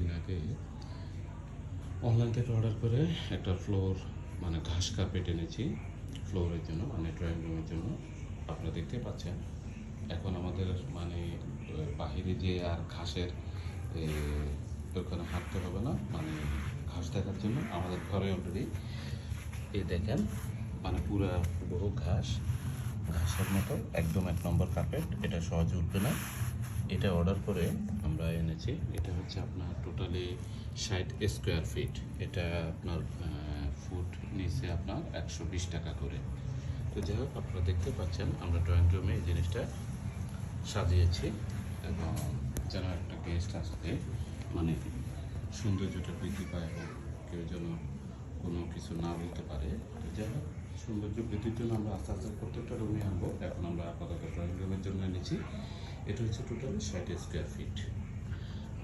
দিন আগে অনলাইন থেকে অর্ডার করে একটা ফ্লোর মানে ঘাস কার্পেট এনেছি ফ্লোরের জন্য মানে ড্রয়িং রুমের জন্য। আপনারা দেখতে পাচ্ছেন, এখন আমাদের মানে বাহিরে যে আর ঘাসের ওখানে হাঁটতে হবে না মানে ঘাস দেখার জন্য। আমাদের ঘরে অলরেডি এই দেখেন মানে পুরা বহু ঘাস, ঘাসের মতো, একদম এক নম্বর কার্পেট এটা সহজে উঠবে না। এটা অর্ডার করে আমরা এনেছি। এটা হচ্ছে আপনার টোটালি ষাট স্কোয়ার ফিট এটা আপনার ফুট নিচে আপনার একশো বিশ টাকা করে। তো যাই হোক, আপনারা দেখতে পাচ্ছেন, আমরা ড্রয়িং রুমে এই জিনিসটা সাজিয়েছি এবং যেন একটা গেস্ট আসলে মানে সৌন্দর্যটা বৃদ্ধি পায় এবং কেউ যেন কোনো কিছু না বলতে পারে। তো যাই হোক, সৌন্দর্য বৃদ্ধির জন্য আমরা আস্তে আস্তে প্রত্যেকটা রুমে আনব। এখন আমরা আপাতত ড্রয়িং রুমের জন্য এনেছি। এটা হচ্ছে টোটালি ষাট স্কোয়ার ফিট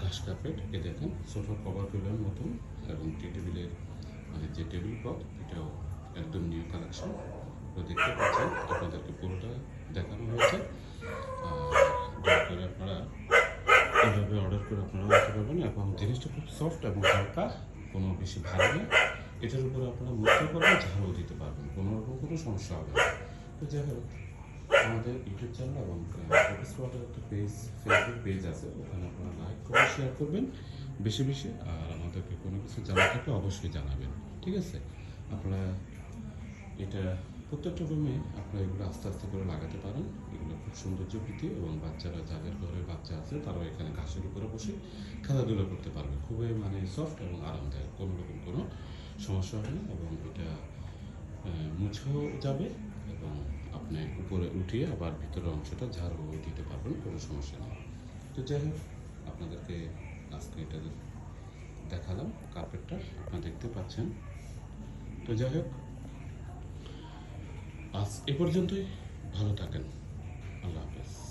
ঘাস কার্পেট এ দেখেন সোফা কভার টেবিলের মতন, এবং টি টেবিলের মানে যে টেবিল ক্লথ এটাও একদম নিউ কালেকশন তো দেখতে পাচ্ছেন, আপনাদেরকে পুরোটা দেখানো হয়েছে। দয়া করে আপনারা এইভাবে অর্ডার করে আপনারা নিতে পারবেন। এবং জিনিসটা খুব সফট এবং হালকা, কোনো বেশি ভালো না। এটার উপরে আপনারা মুক্ত করবেন, ঝালও দিতে পারবেন, কোনো রকম কোনো সমস্যা হবে না। তো যাই হোক আমাদের ইউটিউব চ্যানেল এবং একটা পেজ ফেসবুক পেজ আছে। ওখানে আপনারা লাইক করে শেয়ার করবেন। বেশি বেশি। আর আমাদেরকে কোনো কিছু জানা থাকলে অবশ্যই জানাবেন। ঠিক আছে? আপনারা এটা প্রত্যেকটা রুমে আপনারা এগুলো আস্তে আস্তে করে লাগাতে পারেন। এগুলো খুব সৌন্দর্য বৃদ্ধি এবং বাচ্চারা, যাদের ঘরে বাচ্চা আছে, তারাও এখানে ঘাসের উপরে বসে খেলাধুলা করতে পারবে। খুবই মানে সফট এবং আরামদায়ক। কোনো রকম কোনো সমস্যা হবে না এবং এটা মুছেও যাবে। আপনি উপরে উঠিয়ে আবার ভিতরের অংশটা ঝাড়ু দিতে পারবেন, কোনো সমস্যা নেই। তো যাই হোক, আপনাদেরকে আজকে এটা দেখালাম কার্পেটটা আপনারা দেখতে পাচ্ছেন। তো যাই হোক, আজ এ পর্যন্তই, ভালো থাকেন। আল্লাহ হাফেজ।